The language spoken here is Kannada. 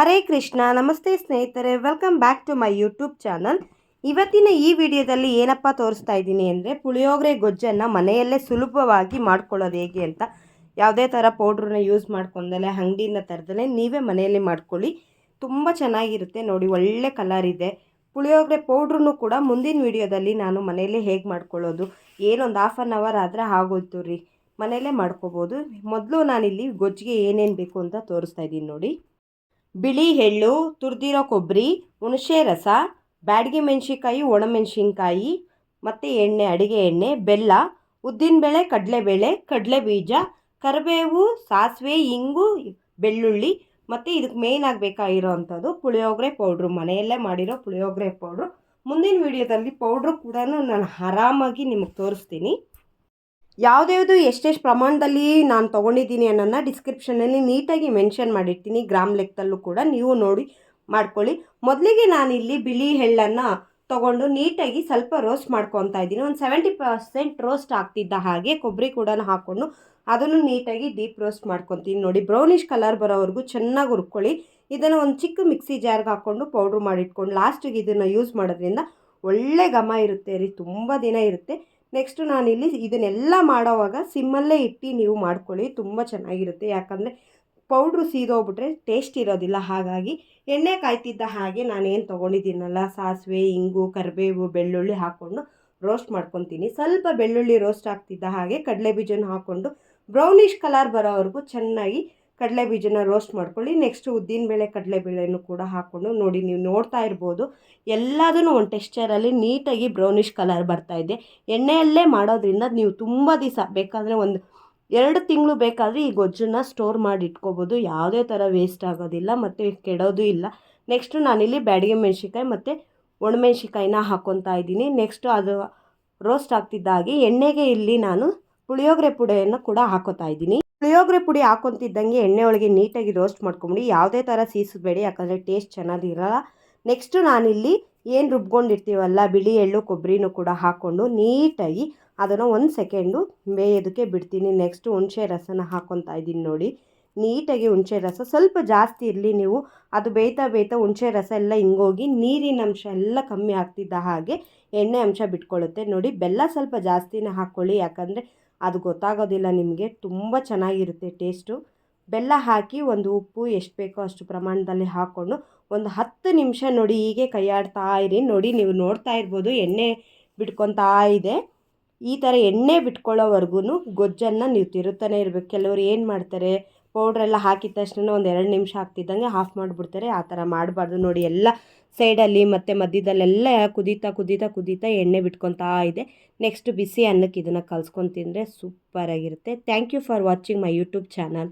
ಹರೇ ಕೃಷ್ಣ, ನಮಸ್ತೆ ಸ್ನೇಹಿತರೆ. Welcome back to my YouTube channel ಇವತ್ತಿನ ಈ ವಿಡಿಯೋದಲ್ಲಿ ಏನಪ್ಪ ತೋರಿಸ್ತಾ ಇದ್ದೀನಿ ಅಂದರೆ ಪುಳಿಯೋಗರೆ ಗೊಜ್ಜನ್ನು ಮನೆಯಲ್ಲೇ ಸುಲಭವಾಗಿ ಮಾಡ್ಕೊಳ್ಳೋದು ಹೇಗೆ ಅಂತ. ಯಾವುದೇ ಥರ ಪೌಡ್ರನ್ನ ಯೂಸ್ ಮಾಡ್ಕೊಂಡಲೆ, ಅಂಗಡಿಯಿಂದ ತರದಲ್ಲೇ ನೀವೇ ಮನೆಯಲ್ಲಿ ಮಾಡ್ಕೊಳ್ಳಿ. ತುಂಬ ಚೆನ್ನಾಗಿರುತ್ತೆ. ನೋಡಿ, ಒಳ್ಳೆ ಕಲರ್ ಇದೆ. ಪುಳಿಯೋಗರೆ ಪೌಡ್ರೂ ಕೂಡ ಮುಂದಿನ ವಿಡಿಯೋದಲ್ಲಿ ನಾನು ಮನೆಯಲ್ಲೇ ಹೇಗೆ ಮಾಡ್ಕೊಳ್ಳೋದು, ಏನೊಂದು ಹಾಫ್ ಆನ್ ಅವರ್ ಆದರೆ ಆಗೋಯ್ತು ರೀ. ಮನೆಯಲ್ಲೇ ಮಾಡ್ಕೋಬೋದು. ಮೊದಲು ನಾನಿಲ್ಲಿ ಗೊಜ್ಜಿಗೆ ಏನೇನು ಬೇಕು ಅಂತ ತೋರಿಸ್ತಾ ಇದ್ದೀನಿ ನೋಡಿ. ಬಿಳಿ ಎಳ್ಳು, ತುರಿದಿರೋ ಕೊಬ್ಬರಿ ಹುಣಸೆ ರಸ, ಬ್ಯಾಡಗಿ ಮೆಣಸಿನ್ಕಾಯಿ ಒಣಮೆಣಸಿನ್ಕಾಯಿ ಮತ್ತು ಎಣ್ಣೆ, ಅಡುಗೆ ಎಣ್ಣೆ, ಬೆಲ್ಲ ಉದ್ದಿನಬೇಳೆ ಕಡಲೆಬೇಳೆ ಕಡಲೆ ಬೀಜ, ಕರಿಬೇವು, ಸಾಸಿವೆ, ಇಂಗು, ಬೆಳ್ಳುಳ್ಳಿ, ಮತ್ತು ಇದಕ್ಕೆ ಮೇಯ್ನ್ ಆಗಬೇಕಾಗಿರೋ ಅಂಥದ್ದು ಪುಳಿಯೋಗರೆ ಪೌಡ್ರು. ಮನೆಯಲ್ಲೇ ಮಾಡಿರೋ ಪುಳಿಯೋಗರೆ ಪೌಡ್ರು. ಮುಂದಿನ ವೀಡಿಯೋದಲ್ಲಿ ಪೌಡ್ರು ಕೂಡ ನಾನು ಆರಾಮಾಗಿ ನಿಮಗೆ ತೋರಿಸ್ತೀನಿ. ಯಾವುದ್ಯಾವುದು ಎಷ್ಟೆಷ್ಟು ಪ್ರಮಾಣದಲ್ಲಿ ನಾನು ತೊಗೊಂಡಿದ್ದೀನಿ ಅನ್ನೋದನ್ನ ಡಿಸ್ಕ್ರಿಪ್ಷನಲ್ಲಿ ನೀಟಾಗಿ ಮೆನ್ಷನ್ ಮಾಡಿರ್ತೀನಿ. ಗ್ರಾಮ್ ಲೆಕ್ಕದಲ್ಲೂ ಕೂಡ ನೀವು ನೋಡಿ ಮಾಡ್ಕೊಳ್ಳಿ. ಮೊದಲಿಗೆ ನಾನಿಲ್ಲಿ ಬಿಳಿ ಎಳ್ಳನ್ನು ತೊಗೊಂಡು ನೀಟಾಗಿ ಸ್ವಲ್ಪ ರೋಸ್ಟ್ ಮಾಡ್ಕೊತಾ ಇದ್ದೀನಿ. ಒಂದು ಸೆವೆಂಟಿ ಪರ್ಸೆಂಟ್ ರೋಸ್ಟ್ ಆಗ್ತಿದ್ದ ಹಾಗೆ ಕೊಬ್ಬರಿ ಕೂಡ ಹಾಕ್ಕೊಂಡು ಅದನ್ನು ನೀಟಾಗಿ ಡೀಪ್ ರೋಸ್ಟ್ ಮಾಡ್ಕೊತೀನಿ. ನೋಡಿ ಬ್ರೌನಿಷ್ ಕಲರ್ ಬರೋವರೆಗೂ ಚೆನ್ನಾಗಿ ಹುರ್ಕೊಳ್ಳಿ. ಇದನ್ನು ಒಂದು ಚಿಕ್ಕ ಮಿಕ್ಸಿ ಜಾರ್ಗೆ ಹಾಕ್ಕೊಂಡು ಪೌಡ್ರ್ ಮಾಡಿಟ್ಕೊಂಡು ಲಾಸ್ಟಿಗೆ ಇದನ್ನು ಯೂಸ್ ಮಾಡೋದ್ರಿಂದ ಒಳ್ಳೆ ಘಮ ಇರುತ್ತೆ ರೀ. ತುಂಬ ದಿನ ಇರುತ್ತೆ. ನೆಕ್ಸ್ಟು ನಾನಿಲ್ಲಿ ಇದನ್ನೆಲ್ಲ ಮಾಡೋವಾಗ ಸಿಮ್ಮಲ್ಲೇ ಇಟ್ಟು ನೀವು ಮಾಡ್ಕೊಳ್ಳಿ, ತುಂಬ ಚೆನ್ನಾಗಿರುತ್ತೆ. ಯಾಕಂದರೆ ಪೌಡ್ರು ಸೀದೋಗ್ಬಿಟ್ರೆ ಟೇಸ್ಟ್ ಇರೋದಿಲ್ಲ. ಹಾಗಾಗಿ ಎಣ್ಣೆ ಕಾಯ್ತಿದ್ದ ಹಾಗೆ ನಾನೇನು ತೊಗೊಂಡಿದ್ದೀನಲ್ಲ, ಸಾಸಿವೆ, ಇಂಗು, ಕರಿಬೇವು, ಬೆಳ್ಳುಳ್ಳಿ ಹಾಕ್ಕೊಂಡು ರೋಸ್ಟ್ ಮಾಡ್ಕೊತೀನಿ. ಸ್ವಲ್ಪ ಬೆಳ್ಳುಳ್ಳಿ ರೋಸ್ಟ್ ಆಗ್ತಿದ್ದ ಹಾಗೆ ಕಡಲೆ ಬೀಜನ ಹಾಕ್ಕೊಂಡು ಬ್ರೌನಿಷ್ ಕಲರ್ ಬರೋವರೆಗೂ ಚೆನ್ನಾಗಿ ಕಡಲೆ ಬೀಜನ ರೋಸ್ಟ್ ಮಾಡ್ಕೊಳ್ಳಿ. ನೆಕ್ಸ್ಟ್ ಉದ್ದಿನಬೇಳೆ ಕಡಲೆಬೇಳೆನೂ ಕೂಡ ಹಾಕ್ಕೊಂಡು ನೋಡಿ ನೀವು ನೋಡ್ತಾ ಇರ್ಬೋದು. ಎಲ್ಲದೂ ಒಂದು ಟೆಕ್ಸ್ಚರಲ್ಲಿ ನೀಟಾಗಿ ಬ್ರೌನಿಷ್ ಕಲರ್ ಬರ್ತಾಯಿದೆ ಎಣ್ಣೆಯಲ್ಲೇ ಮಾಡೋದ್ರಿಂದ ನೀವು ತುಂಬ ದಿವಸ ಬೇಕಾದರೆ ಒಂದು ಎರಡು ತಿಂಗಳು ಬೇಕಾದರೆ ಈ ಗೊಜ್ಜನ್ನು ಸ್ಟೋರ್ ಮಾಡಿ ಇಟ್ಕೋಬೋದು. ಯಾವುದೇ ಥರ ವೇಸ್ಟ್ ಆಗೋದಿಲ್ಲ ಮತ್ತು ಕೆಡೋದು ಇಲ್ಲ. ನೆಕ್ಸ್ಟು ನಾನಿಲ್ಲಿ ಬ್ಯಾಡಿಗೆ ಮೆಣ್ಸಿನ್ಕಾಯಿ ಮತ್ತು ಒಣಮೆಣ್ಸಿನ್ಕಾಯಿನ ಹಾಕ್ಕೊತಾ ಇದ್ದೀನಿ. ನೆಕ್ಸ್ಟು ಅದು ರೋಸ್ಟ್ ಆಗ್ತಿದ್ದ ಹಾಗೆ ಎಣ್ಣೆಗೆ ಇಲ್ಲಿ ನಾನು ಪುಳಿಯೋಗರೆ ಪುಡಿಯನ್ನು ಕೂಡ ಹಾಕೋತಾ ಇದ್ದೀನಿ. ಪುಳಿಯೋಗರೆ ಪುಡಿ ಹಾಕೊತಿದ್ದಂಗೆ ಎಣ್ಣೆ ಒಳಗೆ ನೀಟಾಗಿ ರೋಸ್ಟ್ ಮಾಡ್ಕೊಂಬಿಡಿ. ಯಾವುದೇ ಥರ ಸೀಸಬೇಡಿ ಯಾಕಂದರೆ ಟೇಸ್ಟ್ ಚೆನ್ನಾಗಿರಲ್ಲ ನೆಕ್ಸ್ಟು ನಾನಿಲ್ಲಿ ಏನು ರುಬ್ಕೊಂಡಿರ್ತೀವಲ್ಲ, ಬಿಳಿ ಎಳ್ಳು ಕೊಬ್ಬರಿನೂ ಕೂಡ ಹಾಕ್ಕೊಂಡು ನೀಟಾಗಿ ಅದನ್ನು ಒಂದು ಸೆಕೆಂಡು ಬೇಯೋದಕ್ಕೆ ಬಿಡ್ತೀನಿ. ನೆಕ್ಸ್ಟು ಹುಣಸೆ ರಸನ ಹಾಕ್ಕೊತಾ ಇದ್ದೀನಿ ನೋಡಿ. ನೀಟಾಗಿ ಹುಣಸೆ ರಸ. ಸ್ವಲ್ಪ ಜಾಸ್ತಿ ಇರಲಿ ನೀವು. ಅದು ಬೇಯ್ತಾ ಬೇಯ್ತಾ ಹುಣಸೆ ರಸ ಎಲ್ಲ ಹಿಂಗೋಗಿ ನೀರಿನ ಅಂಶ ಎಲ್ಲ ಕಮ್ಮಿ ಆಗ್ತಿದ್ದ ಹಾಗೆ ಎಣ್ಣೆ ಅಂಶ ಬಿಟ್ಕೊಳ್ಳುತ್ತೆ. ನೋಡಿ, ಬೆಲ್ಲ ಸ್ವಲ್ಪ ಜಾಸ್ತಿನೇ ಹಾಕ್ಕೊಳ್ಳಿ ಯಾಕಂದರೆ ಅದು ಗೊತ್ತಾಗೋದಿಲ್ಲ ನಿಮಗೆ. ತುಂಬ ಚೆನ್ನಾಗಿರುತ್ತೆ ಟೇಸ್ಟು. ಬೆಲ್ಲ ಹಾಕಿ ಒಂದು ಉಪ್ಪು ಎಷ್ಟು ಬೇಕೋ ಅಷ್ಟು ಪ್ರಮಾಣದಲ್ಲಿ ಹಾಕ್ಕೊಂಡು ಒಂದು ಹತ್ತು ನಿಮಿಷ ನೋಡಿ ಹೀಗೆ ಕೈಯಾಡ್ತಾ ಇರಿ. ನೋಡಿ ನೀವು ನೋಡ್ತಾ ಇರ್ಬೋದು ಎಣ್ಣೆ ಬಿಟ್ಕೊತಾ ಇದೆ. ಈ ಥರ ಎಣ್ಣೆ ಬಿಟ್ಕೊಳ್ಳೋವರೆಗೂ ಗೊಜ್ಜನ್ನು ನೀವು ತಿರುತ್ತಾನೆ ಇರಬೇಕು. ಕೆಲವರು ಏನು ಮಾಡ್ತಾರೆ, ಪೌಡ್ರೆಲ್ಲ ಹಾಕಿದ ತಕ್ಷಣ ಒಂದು ಎರಡು ನಿಮಿಷ ಹಾಕ್ತಿದ್ದಂಗೆ ಆಫ್ ಮಾಡಿಬಿಡ್ತಾರೆ. ಆ ಥರ ಮಾಡಬಾರ್ದು. ನೋಡಿ ಎಲ್ಲ ಸೈಡಲ್ಲಿ ಮತ್ತು ಮಧ್ಯದಲ್ಲೆಲ್ಲ ಕುದೀತಾ ಕುದೀತಾ ಕುದೀತಾ ಎಣ್ಣೆ ಬಿಟ್ಕೊತಾ ಇದೆ. ನೆಕ್ಸ್ಟ್ ಬಿಸಿ ಅನ್ನಕ್ಕೆ ಇದನ್ನು ಕಲ್ಸ್ಕೊಂಡು ತಿಂದರೆ ಸೂಪರಾಗಿರುತ್ತೆ. Thank you for watching my YouTube channel